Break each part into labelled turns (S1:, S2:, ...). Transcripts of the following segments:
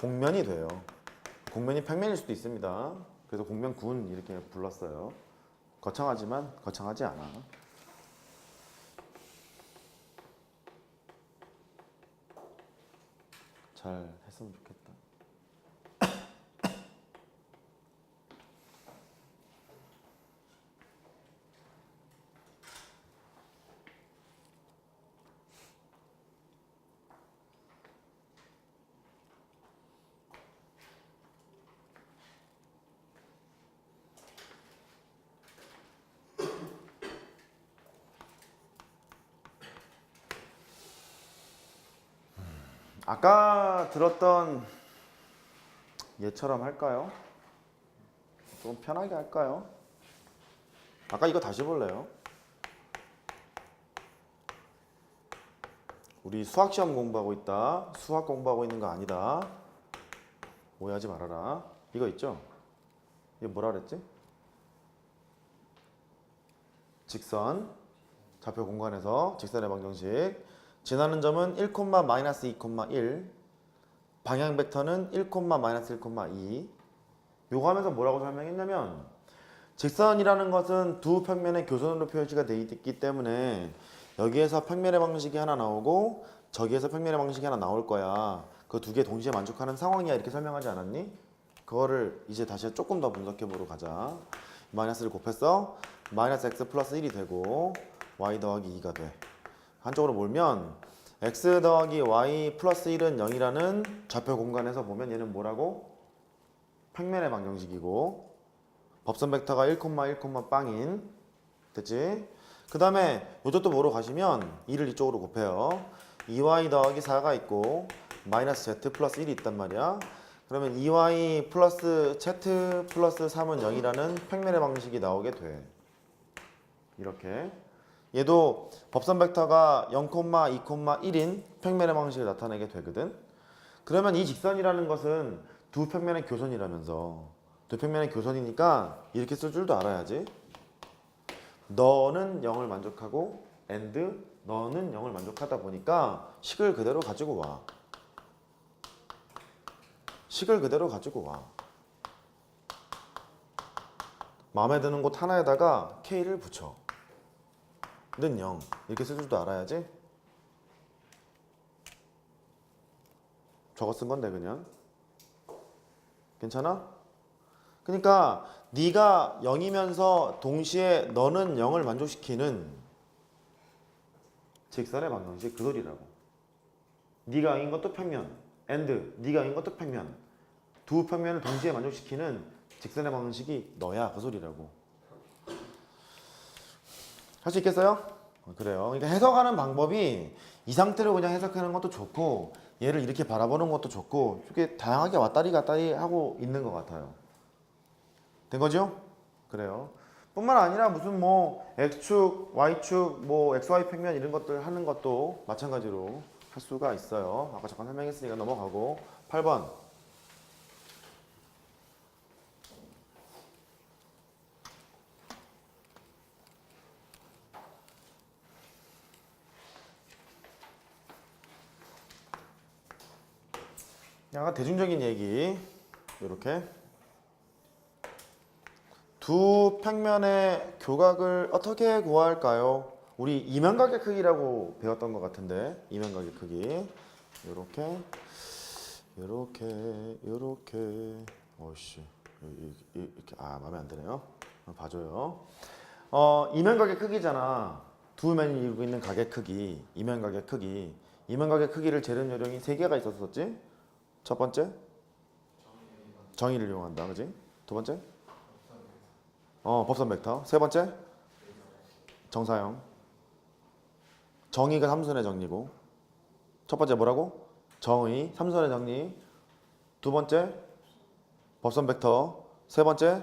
S1: 공면이 돼요. 공면이 평면일 수도 있습니다. 그래서 공면군 이렇게 불렀어요. 거창하지만 거창하지 않아. 잘 했으면 좋겠다. 아까 들었던 얘처럼 할까요? 좀 편하게 할까요? 아까 이거 다시 볼래요? 우리 수학 시험 공부하고 있다. 수학 공부하고 있는 거 아니다. 오해하지 말아라. 이거 있죠? 이거 뭐라 그랬지? 직선 좌표 공간에서 직선의 방정식 지나는 점은 1, 마이너스 2,1 방향 벡터는 1, 마이너스 1,2 요거 하면서 뭐라고 설명했냐면 직선이라는 것은 두 평면의 교선으로 표시가 되어 있기 때문에 여기에서 평면의 방식이 하나 나오고 저기에서 평면의 방식이 하나 나올 거야. 그 두 개 동시에 만족하는 상황이야. 이렇게 설명하지 않았니? 그거를 이제 다시 조금 더 분석해 보러 가자. 마이너스를 곱했어 마이너스 x 플러스 1이 되고 y 더하기 2가 돼 한쪽으로 몰면 x 더하기 y 플러스 1은 0이라는 좌표 공간에서 보면 얘는 뭐라고? 평면의 방정식이고 법선 벡터가 1, 1, 빵인. 됐지? 그 다음에 요것도 보러 가시면 2를 이쪽으로 곱해요. 2y 더하기 4가 있고 마이너스 z 플러스 1이 있단 말이야. 그러면 2y 플러스 z 플러스 3은 0이라는 평면의 방식이 나오게 돼. 이렇게 얘도 법선 벡터가 0, 2, 1인 평면의 방식을 나타내게 되거든. 그러면 이 직선이라는 것은 두 평면의 교선이라면서 두 평면의 교선이니까 이렇게 쓸 줄도 알아야지. 너는 0을 만족하고 and 너는 0을 만족하다 보니까 식을 그대로 가지고 와. 식을 그대로 가지고 와. 마음에 드는 곳 하나에다가 K를 붙여. 는 0. 이렇게 쓸 줄도 알아야지. 저거 쓴 건데 그냥. 괜찮아? 그러니까 네가 0이면서 동시에 너는 0을 만족시키는 직선의 방정식 그 소리라고. 네가 0인 것도 평면. and 네가 0인 것도 평면. 두 평면을 동시에 만족시키는 직선의 방정식이 너야 그 소리라고. 할 수 있겠어요? 어, 그래요. 그러니까 해석하는 방법이 이 상태로 그냥 해석하는 것도 좋고 얘를 이렇게 바라보는 것도 좋고 이렇게 다양하게 왔다리 갔다리 하고 있는 것 같아요. 된 거죠? 그래요. 뿐만 아니라 무슨 뭐 x축, y축, 뭐 xy 평면 이런 것들 하는 것도 마찬가지로 할 수가 있어요. 아까 잠깐 설명했으니까 넘어가고 8번 약간 대중적인 얘기. 이렇게. 두 평면의 교각을 어떻게 구할까요? 우리 이면각의 크기라고 배웠던 것 같은데 이면각의 크기. 이렇게 이렇게 이렇게. 어씨 이렇게. 아 마음에 안 드네요. 봐줘요. 어 이면각의 크기잖아. 두 면이 이루고 있는 각의 크기 이면각의 크기. 이면각의 크기를 재는 요령이 세 개가 있었었지 첫 번째? 정의를 이용한다 그지? 두 번째? 어 법선 벡터. 세 번째? 정사형. 정의가 삼선의 정리고. 첫 번째 뭐라고? 정의 삼선의 정리. 두 번째? 법선 벡터. 세 번째?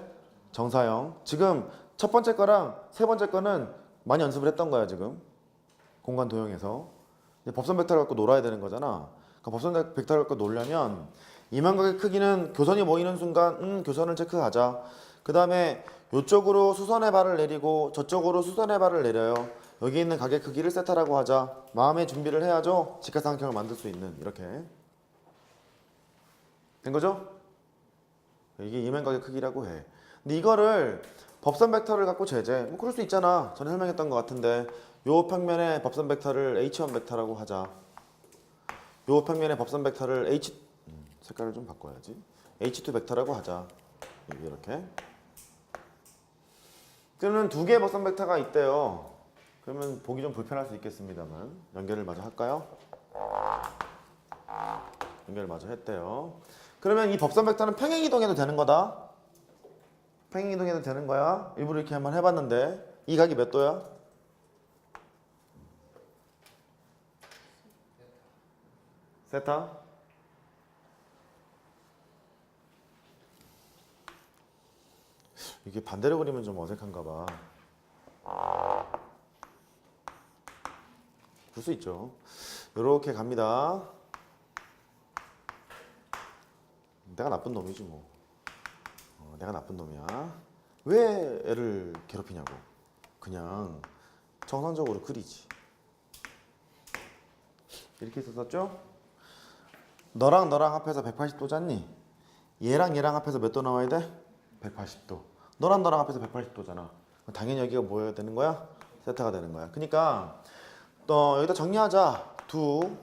S1: 정사형. 지금 첫 번째 거랑 세 번째 거는 많이 연습을 했던 거야 지금. 공간 도형에서. 법선 벡터를 갖고 놀아야 되는 거잖아 그러니까 법선 벡터를 갖고 놀려면 이면각의 크기는 교선이 모이는 순간 음, 교선을 체크하자 그 다음에 이쪽으로 수선의 발을 내리고 저쪽으로 수선의 발을 내려요 여기 있는 각의 크기를 세타라고 하자 마음의 준비를 해야죠 직각삼각형을 만들 수 있는 이렇게 된 거죠? 이게 이면각의 크기라고 해. 근데 이거를 법선 벡터를 갖고 제재. 뭐 그럴 수 있잖아. 전에 설명했던 것 같은데 요 평면의 법선 벡터를 H1 벡터라고 하자. 요 평면의 법선 벡터를 H 음, 색깔을 좀 바꿔야지. H2 벡터라고 하자. 이렇게. 그러면 두 개의 법선 벡터가 있대요. 그러면 보기 좀 불편할 수 있겠습니다만 연결을 마저 할까요? 연결을 마저 했대요. 그러면 이 법선 벡터는 평행 이동해도 되는 거다. 평행 이동해도 되는 거야. 일부러 이렇게 한번 해봤는데 이 각이 몇 도야? 세타? 이게 반대로 그리면 좀 어색한가 봐. 그럴 수 있죠. 이렇게 갑니다. 내가 나쁜 놈이지 뭐. 어, 내가 나쁜 놈이야. 왜 애를 괴롭히냐고. 그냥 정상적으로 그리지. 이렇게 있었었죠? 너랑 너랑 합해서 180도 잖니? 얘랑 얘랑 합해서 몇 도 나와야 돼? 180도. 너랑 너랑 합해서 180도잖아. 당연히 여기가 뭐여야 되는 거야? 세타가 되는 거야. 그러니까 또 여기다 정리하자. 두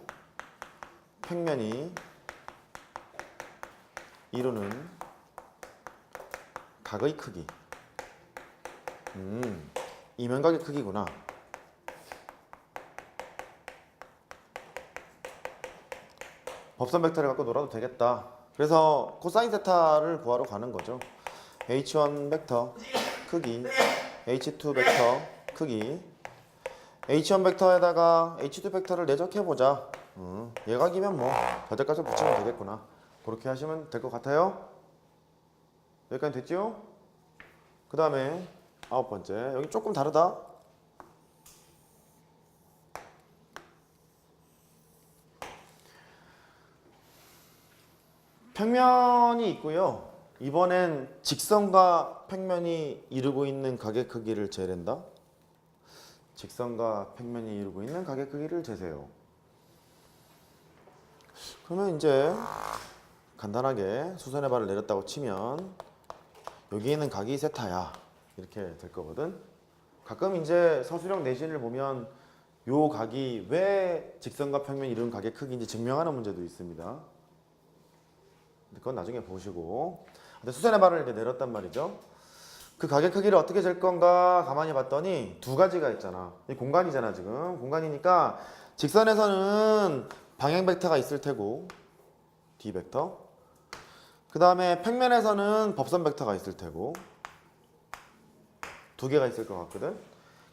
S1: 평면이 이루는 각의 크기. 음, 이면각의 크기구나. 법선 벡터를 갖고 놀아도 되겠다. 그래서 코사인 세타를 구하러 가는 거죠. H1 벡터 크기, H2 벡터 크기, H1 벡터에다가 H2 벡터를 내적해 보자. 음, 얘각이면 뭐 벼들까지 붙이면 되겠구나. 그렇게 하시면 될 것 같아요. 여기까지 됐죠? 그 다음에 아홉 번째 여기 조금 다르다. 평면이 있고요. 이번엔 직선과 평면이 이루고 있는 가게 크기를 재랜다. 직선과 평면이 이루고 있는 가게 크기를 재세요. 그러면 이제 간단하게 수선의 발을 내렸다고 치면 여기 있는 각이 세타야 이렇게 될 거거든. 가끔 이제 서술형 내신을 보면 요 각이 왜 직선과 평면이 이루는 각의 크기인지 증명하는 문제도 있습니다. 그건 나중에 보시고. 근데 수선의 발을 이제 내렸단 말이죠. 그 가게 크기를 어떻게 잴 건가 가만히 봤더니 두 가지가 있잖아. 이 공간이잖아 지금. 공간이니까 직선에서는 방향 벡터가 있을 테고 d 벡터. 그 다음에 평면에서는 법선 벡터가 있을 테고 두 개가 있을 것 같거든.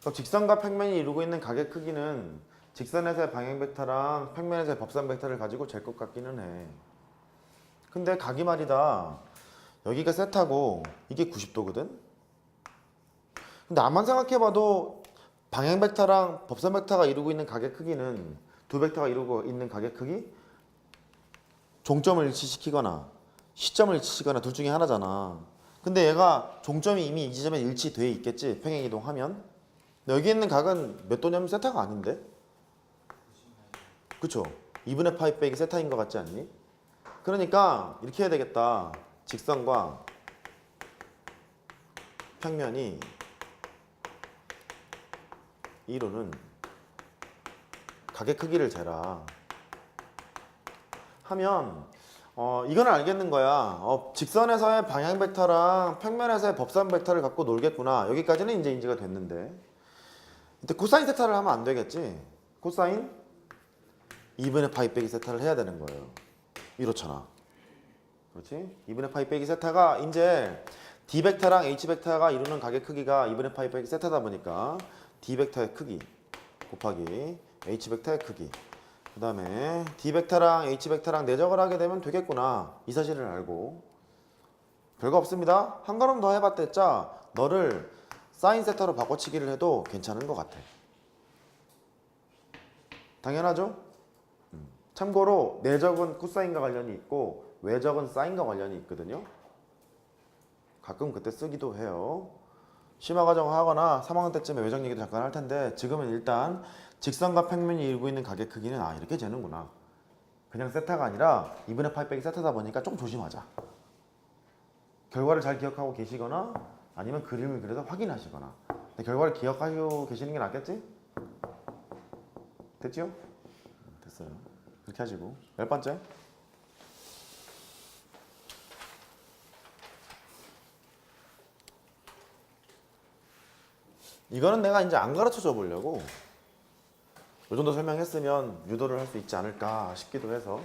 S1: 그럼 직선과 평면이 이루고 있는 가게 크기는 직선에서의 방향 벡터랑 평면에서의 법선 벡터를 가지고 잴 것 같기는 해. 근데 각이 말이다. 여기가 세타고 이게 90도거든. 근데 암만 생각해봐도 방향 벡터랑 법선 벡터가 이루고 있는 가게 크기는 두 벡터가 이루고 있는 가게 크기 종점을 일치시키거나 시점을 일치시키거나 둘 중에 하나잖아. 근데 얘가 종점이 이미 이 지점에 일치돼 있겠지 평행 이동하면. 근데 여기 있는 각은 몇 도냐면 세타가 아닌데. 그쵸? 2분의 파이 빼기 세타인 것 같지 않니? 그러니까 이렇게 해야 되겠다. 직선과 평면이 이루는 각의 크기를 재라. 하면 어 이건 알겠는 거야. 어, 직선에서의 방향 벡터랑 평면에서의 법선 벡터를 갖고 놀겠구나. 여기까지는 이제 인지가 됐는데. 근데 코사인 세타를 하면 안 되겠지. 코사인 2분의 파이 빼기 세타를 해야 되는 거예요. 이렇잖아. 그렇지? 2분의 파이 빼기 세타가 이제 d 벡터랑 h 벡터가 이루는 각의 크기가 2분의 파이 빼기 세타다 보니까 d 벡터의 크기 곱하기 h 벡터의 크기 그 다음에 d 벡터랑 h 벡터랑 내적을 하게 되면 되겠구나 이 사실을 알고 별거 없습니다 한 걸음 더 해봤댔자 너를 사인 세타로 바꿔치기를 해도 괜찮은 것 같아 당연하죠? 음. 참고로 내적은 코사인과 관련이 있고 외적은 사인과 관련이 있거든요 가끔 그때 쓰기도 해요 심화 과정 하거나 3학년 때쯤에 외적 얘기도 잠깐 할 텐데 지금은 일단 직선과 평면이 이루고 있는 가게 크기는 아 이렇게 재는구나 그냥 세타가 아니라 2분의 파이 빼기 세타다 보니까 좀 조심하자. 결과를 잘 기억하고 계시거나 아니면 그림을 그려서 확인하시거나 근데 결과를 기억하시고 계시는 게 낫겠지? 됐죠? 됐어요. 그렇게 하시고 열 번째 이거는 내가 이제 안 가르쳐 줘 보려고 이 정도 설명했으면 유도를 할 수 있지 않을까 싶기도 해서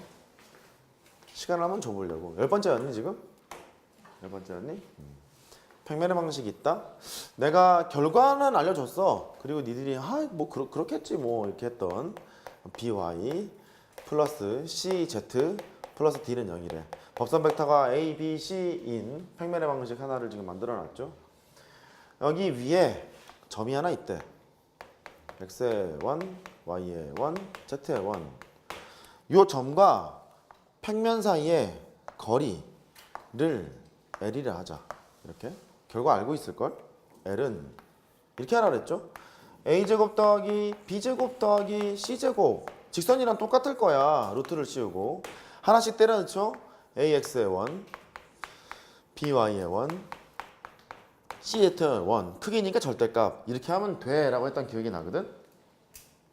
S1: 시간을 한번 줘보려고 열 번째였니 지금? 열 번째였니? 음. 평면의 방식이 있다. 내가 결과는 알려줬어. 그리고 니들이 아 뭐 그렇겠지 뭐 이렇게 했던 by 플러스 cz 플러스 d는 0이래. 법선 벡터가 a, b, c인 평면의 방식 하나를 지금 만들어놨죠. 여기 위에 점이 하나 있대. x의 1, y의 1, z의 1. 요 점과 평면 사이의 거리를 L이라 하자. 이렇게. 결과 알고 있을 걸? L은 이렇게 하라 그랬죠? a제곱 더하기 b제곱 더하기 c제곱 직선이랑 똑같을 거야. 루트를 씌우고 하나씩 때려 넣죠? ax의 1, by의 1, c의 1 크기니까 절대값 이렇게 하면 돼라고 했던 기억이 나거든?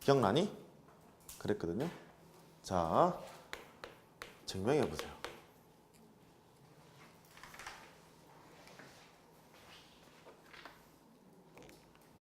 S1: 기억나니? 그랬거든요. 자, 증명해 보세요.